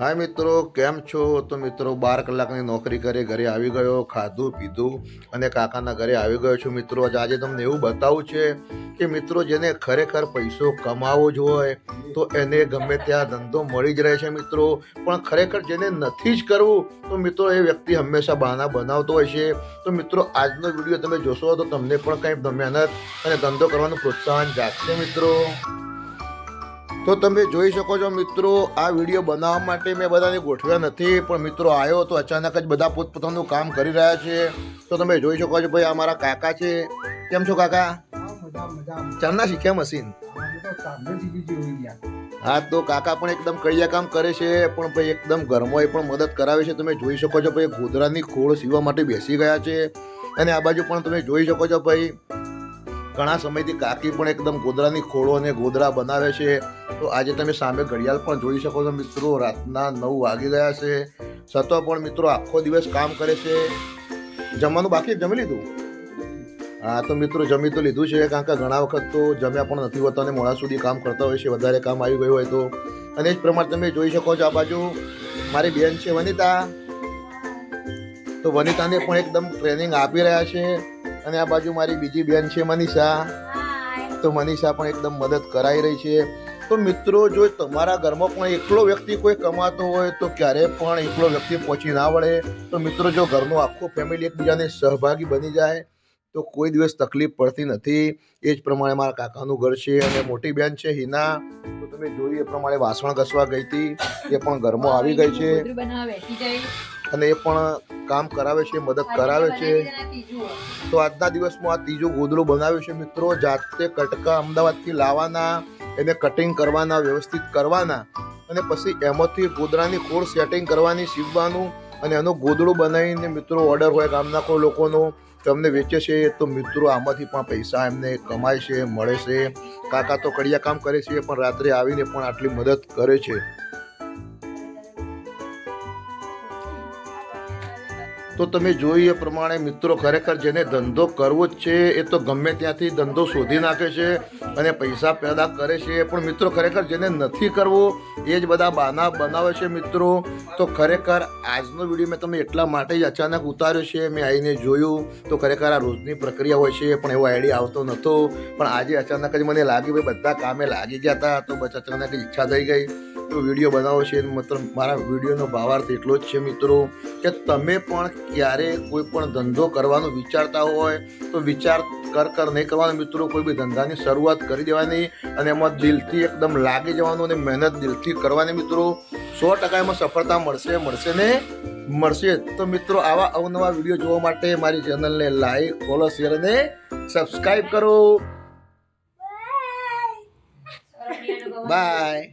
હાય મિત્રો, કેમ છો? તો મિત્રો, બાર કલાકની નોકરી કરી, ઘરે આવી ગયો, ખાધું, પીધું અને કાકાના ઘરે આવી ગયો છું. મિત્રો, આજે તમને એવું બતાવું છે કે મિત્રો, જેને ખરેખર પૈસો કમાવો જ હોય, તો એને ગમે ત્યાં ધંધો મળી જ રહે છે મિત્રો. પણ ખરેખર જેને નથી જ કરવું, તો મિત્રો, એ વ્યક્તિ હંમેશા બહાના બનાવતો હોય છે. તો મિત્રો, આજનો વીડિયો તમે જોશો તો તમને પણ કંઈ મહેનત અને ધંધો કરવાનું પ્રોત્સાહન જાગશે મિત્રો. તો તમે જોઈ શકો છો મિત્રો, આ વીડિયો બનાવવા માટે મેં બધાને ગોઠવ્યા નથી, પણ મિત્રો આવ્યો તો અચાનક જ બધા પોતપોતાનું કામ કરી રહ્યા છે. તો તમે જોઈ શકો છો ભાઈ, આ મારા કાકા છે. કેમ છો કાકા? ચાલના શીખ્યા મશીન? હા, તો કાકા પણ એકદમ કડિયા કામ કરે છે, પણ ભાઈ એકદમ ઘરમાં એ પણ મદદ કરાવે છે. તમે જોઈ શકો છો ભાઈ, ગોધરાની ખોળ સીવવા માટે બેસી ગયા છે. અને આ બાજુ પણ તમે જોઈ શકો છો ભાઈ ઘણા સમયથી કાકી પણ એકદમ ગોધરાની ખોળો અને ગોદરા બનાવે છે. તો આજે તમે સામે ઘડિયાળ પણ જોઈ શકો છો મિત્રો, રાતના નવ વાગી ગયા છે. છતાં પણ મિત્રો આખો દિવસ કામ કરે છે. જમવાનું બાકી જમી લીધું? હા, તો મિત્રો જમી તો લીધું છે, કારણ કે ઘણા વખત તો જમ્યા પણ નથી હોતા અને મોડા સુધી કામ કરતા હોય છે, વધારે કામ આવી ગયું હોય તો. અને એ જ પ્રમાણે તમે જોઈ શકો છો આ બાજુ, મારી બેન છે વનિતા. તો વનિતાને પણ એકદમ ટ્રેનિંગ આપી રહ્યા છે. અને આ બાજુ મારી બીજી બેન છે મનીષા. તો મનીષા પણ એકદમ મદદ કરાઈ રહી છે. તો મિત્રો જો તમારા ઘરમાં પણ એકલો વ્યક્તિ કોઈ કમાતો હોય તો ક્યારે પણ એકલો વ્યક્તિ પહોંચી ના વળે. તો મિત્રો જો ઘરનું આખું ફેમિલી એકબીજાને સહભાગી બની જાય તો કોઈ દિવસ તકલીફ પડતી નથી. એ જ પ્રમાણે મારા કાકાનું ઘર છે અને મોટી બેન છે હિના. તો તમે જોઈ એ પ્રમાણે વાસણ ઘસવા ગઈ હતી. એ પણ ઘરમાં આવી ગઈ છે. અને એ પણ કામ કરાવે છે મદદ કરાવે છે. તો આજના દિવસમાં આ ત્રીજું ગોદડું બનાવ્યું છે મિત્રો. જાતે કટકા અમદાવાદથી લાવવાના એને કટિંગ કરવાના વ્યવસ્થિત કરવાના અને પછી એમાંથી ગોદડાની કોર સેટિંગ કરવાની સીવવાનું અને એનું ગોદડું બનાવીને મિત્રો ઓર્ડર હોય ગામના કોઈ લોકોનો તો અમને વેચે છે. તો મિત્રો આમાંથી પણ પૈસા એમને કમાય છે મળે છે. કાકા તો કડિયા કામ કરે છે પણ રાત્રે આવીને પણ આટલી મદદ કરે છે. તો તમે જોઈ એ પ્રમાણે મિત્રો ખરેખર જેને ધંધો કરવો જ છે, એ તો ગમે ત્યાંથી ધંધો શોધી નાખે છે અને પૈસા પેદા કરે છે, પણ મિત્રો ખરેખર જેને નથી કરવો, એ જ બધા બાના બનાવે છે મિત્રો. તો ખરેખર આજનો વીડિયો મેં તમે એટલા માટે જ અચાનક ઉતાર્યો છે, મેં આવીને જોયું. તો ખરેખર આ રોજની પ્રક્રિયા હોય છે, પણ એવો આઈડિયા આવતો નહોતો. પણ આજે અચાનક જ મને લાગ્યું, ભાઈ બધા કામે લાગી ગયા હતા, તો બસ અચાનક ઈચ્છા થઈ ગઈ. વીડિયો બનાવો છે. મતલબ મારા વિડીયોનો ભાવાર્થ એટલો જ છે મિત્રો કે તમે પણ ક્યારે કોઈ પણ ધંધો કરવાનો વિચારતા હોય તો વિચાર કર કર નહીં કરવાનો મિત્રો. કોઈ બી ધંધાની શરૂઆત કરી દેવાની અને એમાં દિલથી એકદમ લાગી જવાનું અને મહેનત દિલથી કરવાની મિત્રો. સો ટકા એમાં સફળતા મળશે મળશે ને મળશે. તો મિત્રો આવા અવનવા વીડિયો જોવા માટે મારી ચેનલને લાઈક ફોલો શેર અને સબસ્ક્રાઈબ કરો. બાય.